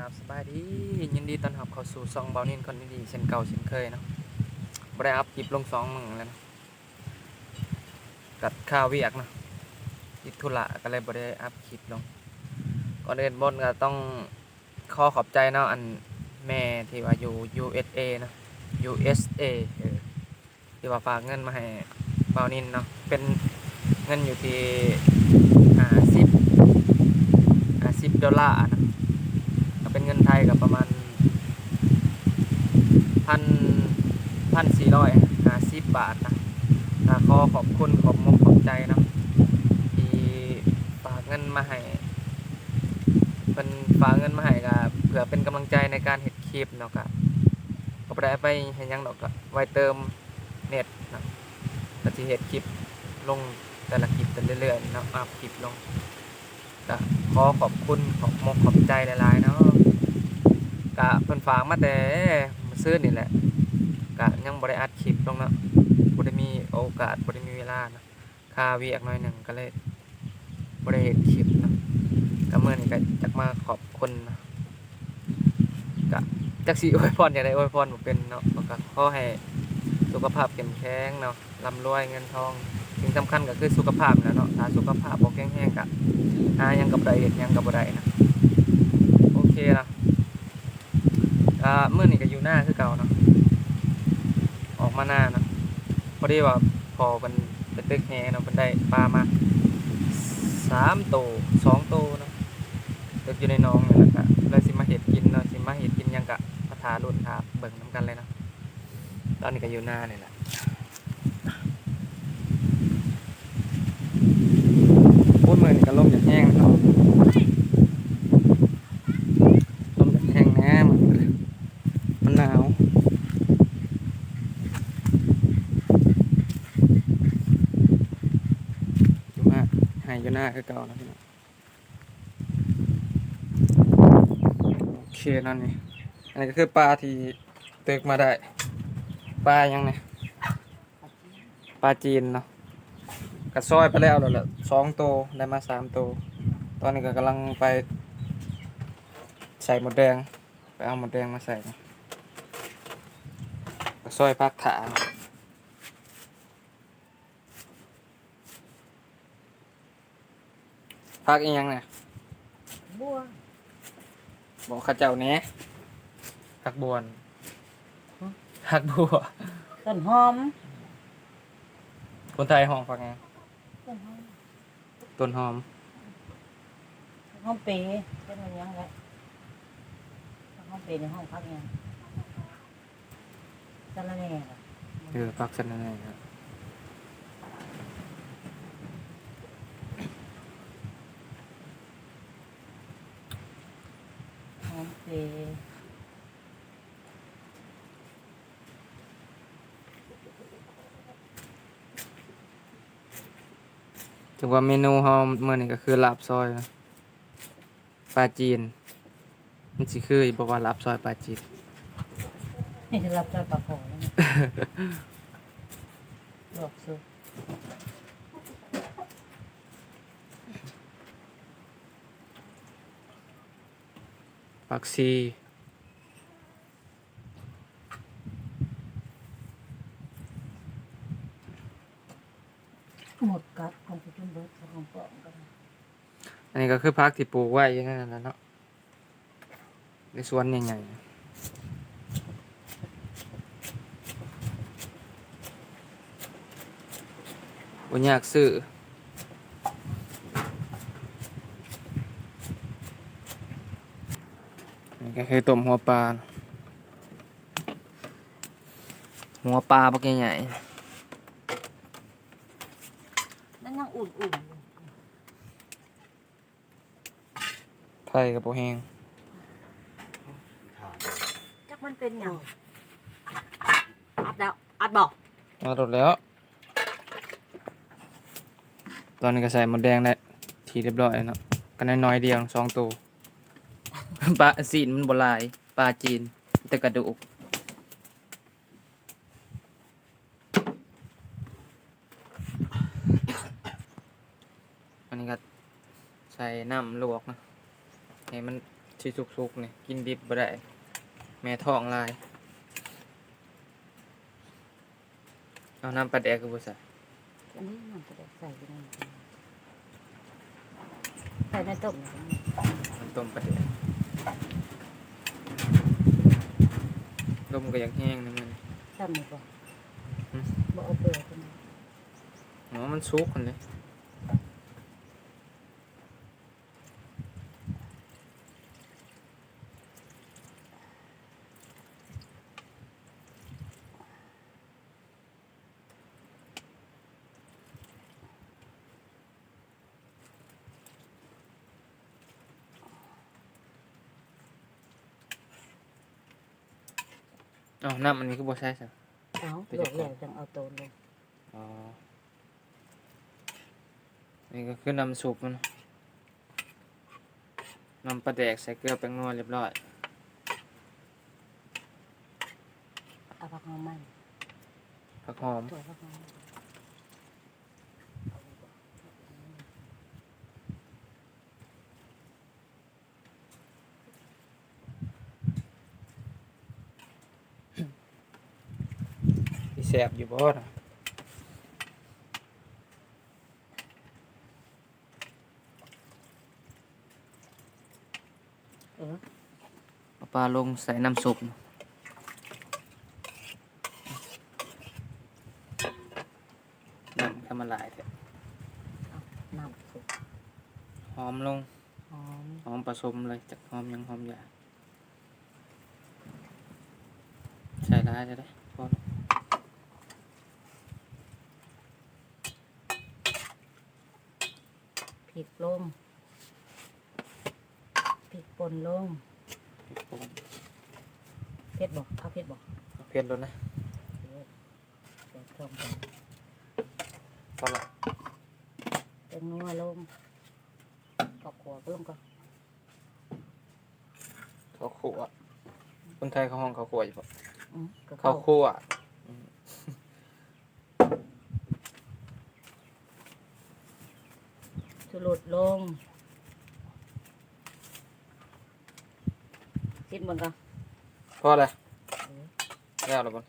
ครับสบายดียินดีต้อนรับเข้าสู่ซองเบานินคนดีเช่นเก่าเช่นเคยเนาะบ่ได้อัพคลิปลงสองมึงแล้วนะกัดข้าวเวียกนะติดธุระก็เลยบ่ได้อัพคลิปลงก่อนอื่นบนก็ต้องขอขอบใจเนาะอันแม่ที่ว่าอยู่ USA นะ USA ที่ว่าฝากเงินมาให้เบานินเนาะเป็นเงินอยู่ที่50 50ดอลลาร์นะ ก็เป็นเงินไทยกับประมาณ พันพันสี่ร้อยห้าสิบบาทนะขอขอบคุณขอบมกขอบใจนะที่ฝากเงินมาให้เป็นฝากเงินมาให้ก็เพื่อเป็นกำลังใจในการเห็ดคลิปเนาะก็ก็ได้ไปเห็นยังดอกก็ไว้เติมเน็ตนาะก็ที่เห็ดคลิปลงแต่ละคลิปไปเรื่อยๆนะอัพคลิปลงก็ขอขอบคุณขอบมกขอบใจหลายๆเนาะกะเพิ่นฝากมาแต่ ซื้อนี่แหละกะยังบ่ได้อัดคลิปลงเนาะบ่ได้มีโอกาสบ่ได้มีเวลานะคาเวียกหน่อยหนึ่งก็เลยบ่ได้เฮ็ดคลิปนะก็มื้อนี้ก็จักมาขอบคุณนะกะจักสิอวยพรจังได๋อวยพรบ่เป็นเนาะก็ขอให้สุขภาพเข้มแข็งเนาะร่ำรวยเงินทองสิ่งสำคัญก็คือสุขภาพนะเนาะถ้าสุขภาพบ่แข็งแรงก็หายังกับไรเห็ดยังกับไรนะโอเคละ อ่าเมื่อนี่ก็อยู่หน้าคือเก่าเนาะออกมาหน้าเนาะพอดีว่าพอมันเป็นตึกแหเนาะมันได้ปลามาสามโตวสองโตวเนาะตึกอยู่ในน้องนี่แหละก็เลยสิมาเห็ดกินเนาะสิมาเห็ดกินยังกะมาทารุ่นทาเบิ่งน้ำกันเลยเนาะตอนนี้ก็อยู่หน้านี่แหละพูดมือนี่ก็ลมอย่างแห้งนะครับ ลมแบบแห้งแน่มัน มันหนาวอยู่มากหายอยู่หน้าคือเก่านะพี่น้องโอเคนั่นนี่อันนี้ก็คือปลาที่ตึกมาได้ ปลายังไงปลาจีนเนาะกระซอยไปแล้วแล้วแหละสองตัวได้มาสามตัวตอนนี้ก็กำลังไปใส่หมดแดง ไปเอาหมดแดงมาใส่นะ ซอยพักถานพักอีกยังเนี่ยบัวบอกข้าเจ้าเนี้ยพักบวนพักบัวต้นหอม คนไทยห้องฟังไงต้นหอมต้นหอมหอมเปรย์เป็นอะไรยังไงหอมเปรย์ในห้องพักยัง สะระแหน่เหรอเออพักสันนั่นครับหอมเปรย์ถือว่าเมนูเฮาเมื่อนี้ก็คือลาบซอยนะปลาจีน มันสิคือบอกว่าลาบซอยปลาจีน จะรับจากปลาโขงลวกซุปผักซีหมดกัดของผู้จุ่มเบิร์ดของปองกันอันนี้ก็คือพักที่ปลูกไว้อยู่นั่นแหละเนาะในสวนใหญ่ๆ บ่อยากซื้ออันนี้ก็คือต้มหัวปลา หัวปลาปักใหญ่นั่นยังอุ่นๆไทยกับโปแห้งๆจักมันเป็นอย่างอัดแล้วอัดบอกเอาหมดแล้ว ตอนนี้ก็ใส่หมดแดงแล้วทีเรียบร้อยเนาะกันน้อยๆเดียวสองตัว ปลาสีนมันบลาย ปลาจีน แต่กระดูกอันนี้ก็ใส่น้ำลวกนะให้มันที่สุกๆเนี่ยกินดิบบ่ได้ แม่ท้องลาย เอาน้ำปลาแดกกับบุษะ อันนี้มันจะได้ใส่ไปในใส่ในต้มนี่น้ำต้มปลาแดกลมก็ยังแห้งนะมันทำนี่บ่อืมบ่เอาเปลือกขึ้นมาอ๋อมันสุกคนเลย อ๋อน้ำมันมีก็บ่ใช่สิเอาไปลจัวบกก่อนแล้วจังเอาโตนลงอ๋อ นี่ก็คือน้ำซุปมันน้ำปลาแดกใส่เกลือแป้งนัวเรียบร้อย เอาผักหอมมันผักหอมถั่วผักหอม ที่ แสบอยู่บ่นะเออเอาปลาลงใส่น้ำซุปนะน้ำทำมาหลายแท้น้ำสุกหอมลง หอม หอมผสมเลยจากหอมยังหอมยาใส่ร้ายจะได้พอแล้ว พริกลงพริกป่น ลงพริกป่นเผ็ดบ่เอาเผ็ดบ่เอาเผ็ดแล้วนะเผ็ดใส่ต้มไปพอละเป็นนัวลงกอกขัวลงก็ข้าวคั่วคนไทยเขาห้องข้าวคั่วอยู่ปะอืมก็ข้าเข้าวคั่วชูรสลง ซิมมันก็พอเลยเออแล้วหรือเปล่า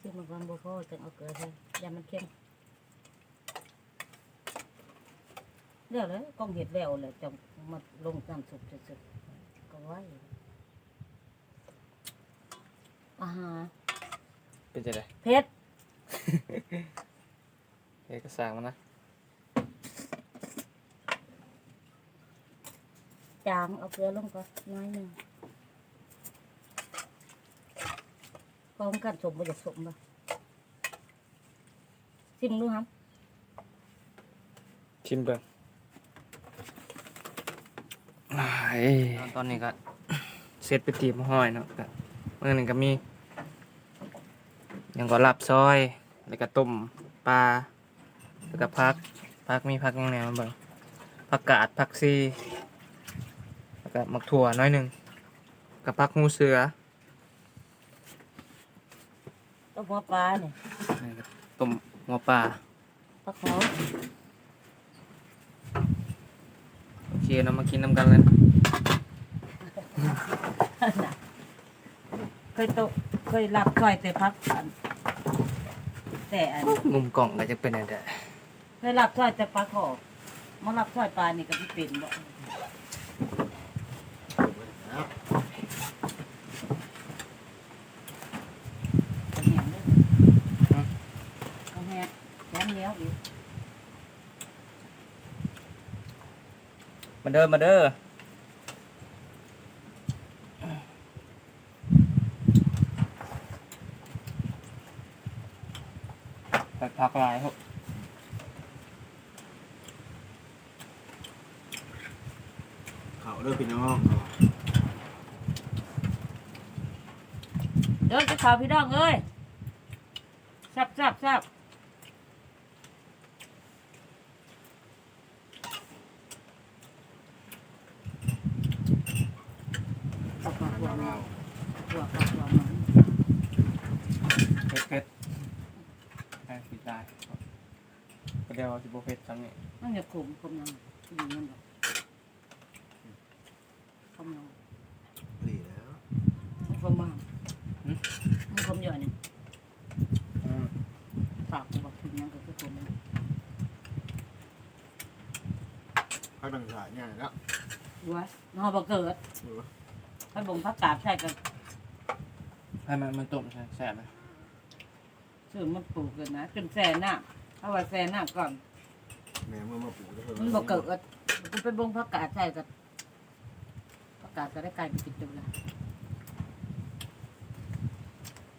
ซิมมันก็บ่พอจังเอาเกลือใส่ยามันเค็มเดี๋ยวเลยกล้องเห็ดแล้วเลยจังมาลงน้ำสุกสุดๆก็ไว้อาหารเป็นจะไดเผ็ดเอกสารมันนะจางเอาเกลือลงก็น้อยหนึ่ง พร้อมกันสมบ่อยากสมบ่ซิมดูครับชิมเบิ่งตอนนี้ก็ เสร็จไปตีมห้อยเนาะก็เมื่อหนึ่งก็มีหยังก็ลับซอย แล้วก็ต้มปลาแล้วก็พักพักมีพักยังไงมาเบิ่งผักกาดผักซีแล้วก็มักถั่วน้อยหนึ่งกับผักหูเสือ ต้ม หัวปลาเนี่ยนี่ก็ต้มหัวปลาปลาขาวโอเคเรามากินน้ำกันเลยเคยตกเคยรับถ้วยแต่พักอันแต่อันมุมกล่องก็จะเป็นอะไรเคยรับถ้วยแต่ปลาขอมารับถ้วยปลานี่ก็ที่เป็นบ่เอาแห้งเด้อเอา แห้งแห้งเหนียวอีกมาเด้อมาเด้อไปพักหลายครับเขาเด้อพี่น้องเดินจะข่าวพี่น้องเอ้ยซับซับซับ แต่วาสิบ่เผ็ดทั้งนี้มันจะขมขมยังผู้หญิงมันแขมยังดีแล้วขมมากมันขมเยอะเนี่ยอืมปากกูบอกผู้งยังก็คือขมมันพักดังสายง่ายแล้วดูวะนอนบ่เกิดเออไปบ่งพักกาดใช่กับให้มันมันตุ่มใช่แซ่บไหมเสือมันปลูกกันนะจนแสนน่ะ เอาไว้แซ่น้ำก่อน แม่เมื่อมาปลูกจะเพิ่มันบ่เกิดกูไปบ่งพักกาดใช่กันพักกาดก็ได้กลายเป็นกินตัวละ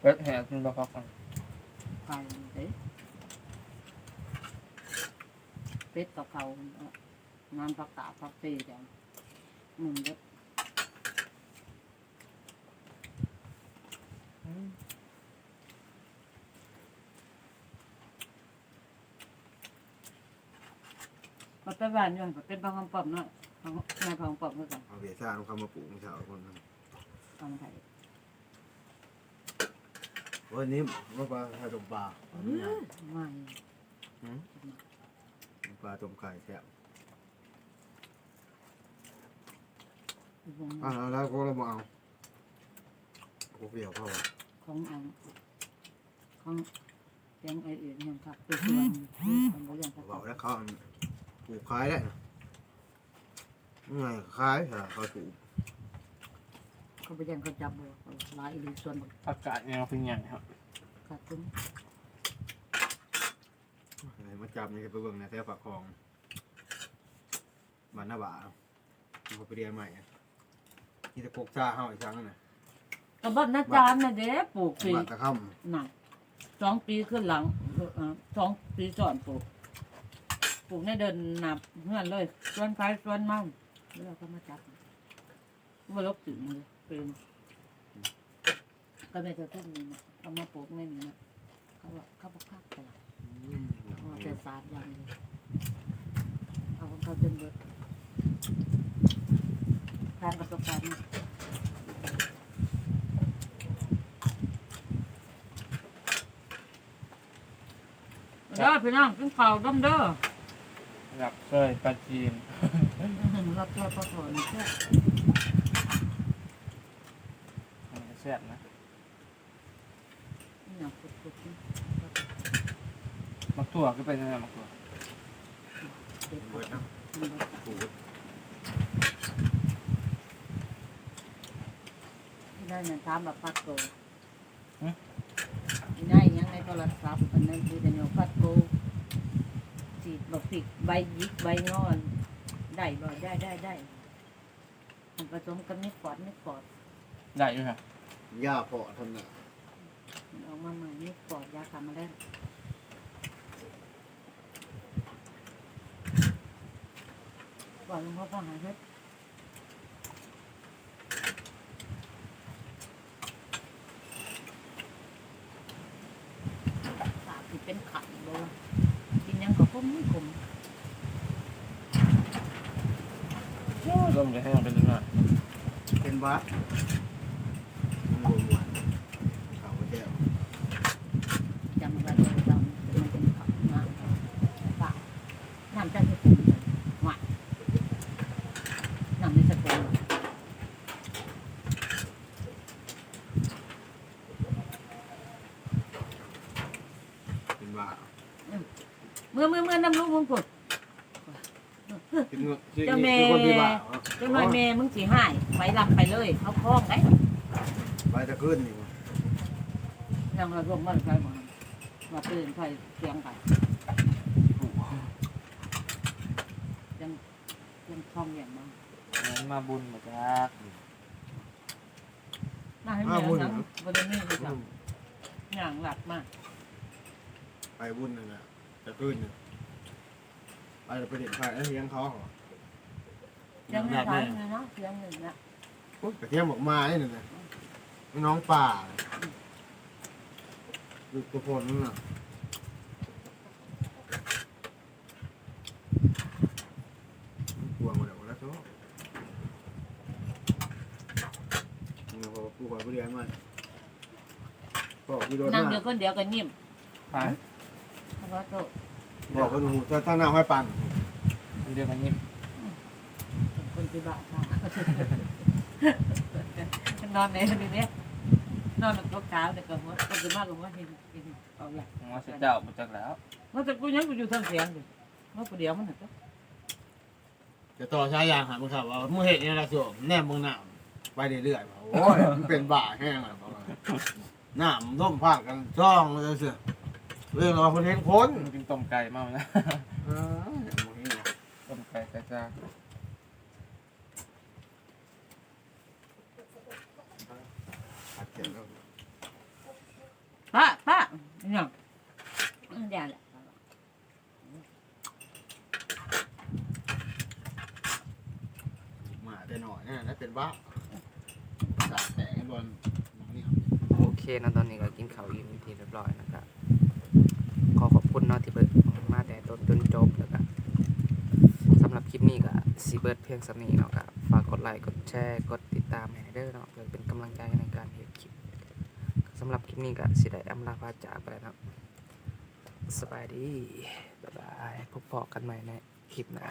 เปิดแหกมันบ่พอฟังไปเด้เป็ดกับเขางานพักกาดพักตีจังมึงเด้อก็ ไปบ้านอยู่ก็เป็นบางคำปอมเนาะบางนายบางคำปอมด้วยกันเอาเบียร์ซ่าลูกค้ามาปลูกเช้าคนนึงทำไทยวันนี้มาปลาไข่ต้มปลาไม่ปลาต้มไข่แซ่บวงอ่าแล้วก็เรามาเอากูเปรี้ยวเข้าไปของอันของแกงไอเอ็นยังครับไปส่วนของบริษัทบอกแล้วเขา ปลูกขายได้ไงขายเหรอเขาปลูกเขาบริษัทเขาจับบ่หลายอีหลีส่วนอากาศเนี่ยเราเป็นอย่างครับขาดทุนมาจับนี่ไปเบิ่งนะแถวปากคลองบ้านหน้าบ่าเขาไปเรียนใหม่ที่จะปลูกชาเฮาอีกครั้งน่ะกระบอกน้าจานนะเด้ปลูกปีบ้านตะค่หนักสองปีขึ้นหลังเอ่อสองปีสอนปลูก ปลูกในเดินหนับเงื่อนเลยส่วนใครส่วนมันแล้วเราก็มาจับว่าลบถึงเลยเป็นก็ไม่จะต้องมีนะเอามาปลูกในนี้นะเขาบอกเขาบอกภาคตลาดเอาแต่สามอย่างเลยเอาของเขาจนเบิดทางประสบการณ์เด้อพี่น้องกินข้าวต้มเด้อ หลับเคยปลาจีนรับตัวปลาถอนแค่มันแซ่บนะนี่อย่างฟุดๆนี่มักถั่วก็เป็นยังไงมักถั่วเด็ดเบิดนะกินเบิดปลูกที่นั่นน่ะถามแบบฟัดโกที่นั่นยังในโทรศัพท์อันนั้นคือแต่เนี่ยฟัดโก สีดบอกผิดใบยิกใบงอน ได้บ่ได้ได้ได้มันผสมกันไม่ปอดไม่ปอดได้อยู่ค่ะหญ้าเพาะทำน่ะมันออกมาใหม่ไม่ปอดยาทำมาแล้วบอกหลวงพ่อต้องหาเฮ็ดสาบที่เป็นขันบ่วะกินหยังก็คมไม่คม ร่มจะให้มันเป็นยังไงเป็นวัดมันรวมหวานเขาก็แก้วจำไว้เลยจำเป็นเป็นขันมาปากน้ำจะให้ผมเลยหวานน้ำในสกุลเป็นว่าเมื่อเมื่อเมื่อน้ำลูกมงกุฎ เป็นเงือกชื่อเจ้าแม่คือคนที่บ่าจังหน่อยแม่มึงสีหายไว้ลำไปเลยเขาคล้องได้ไปตะขึ้นนี่วะยังเรารวมกันไปหมดมาตื่นใส่เสียงไปยังยังคล้องอย่างมั้งงั้นมาบุญมาจ้าน่าให้แม่นังบริเวณนี้จังอย่างหลักมาก ไปบุญนั่นแหละตะขึ้นนี่ไปไปเด็ดไข่แล้วเลี้ยงเขาเหรอ ยังไม่ทันเลยเนาะเสียงหนึ่งนะโอ้ยกระเทียมออกมาเนี่ยนะน้องป่าดูตัวคนนั่นน่ะกลัวมาเดี๋ยวแล้วชอบนี่พอกูขอไปเรียนมาก็พี่โดนนั่งมาเดียวคนเดียวกันยิ้มไปเพราะว่าโตบอกคนหูถ้าถ้าหน้าห้อยปันเดี๋ยวมันยิ้มคน ที่บ้าค่ะนอนในนี้เนี่ยนอนกับตัวขาวเด็กกับหัวคนที่บ้าลงว่าเห็นเห็นเอาอย่างมาเสร็จเจ้ามาจากแล้วเมันจะกูยังกูอยู่ทางเสียงอยู่มันประเดี๋ยวมันน่ะจ้ะจะต่อชายยางหามึงครับว่ามึงเห็นนี่ละสวมแนมมึงหน้าไปเรื่อยๆว่าโอ้ยมันเป็นบ้าแห้งอะบอกว่าหน้ามันร่มพาดกันจ้องเลยเสือเรื่องเราคนเห็นคนกินต้มไก่เมาแล้วเออบ่เห็นหรอกต้มไก่กระจ้า อัดเสียงแล้ว ป้าป้าเนี่ยมันอย่าแหละ มาได้ หน่อยนะแล้วเป็นบ้าตากแตกกันบนนี่ครับโอเคนะตอนนี้ก็กินข้าวอิ่มเป็นที่เรียบร้อยนะครับขอขอบคุณเนาะที่เบิดมาแต่ต้นจนจบแล้วก็สำหรับคลิปนี้ก็สีเบิร์ดเพียงสำนีเนาะก็ฝากกดไลค์กดแชร์กดติดตามให้เด้อเนาะเพื่อเป็นกำลังใจในการเห็นคลิปสำหรับคลิปนี้ก็สิได้อำลาพาจากไปแล้วเนาะสบายดี บ๊ายบาย พบพอกันใหม่ในคลิปหน้า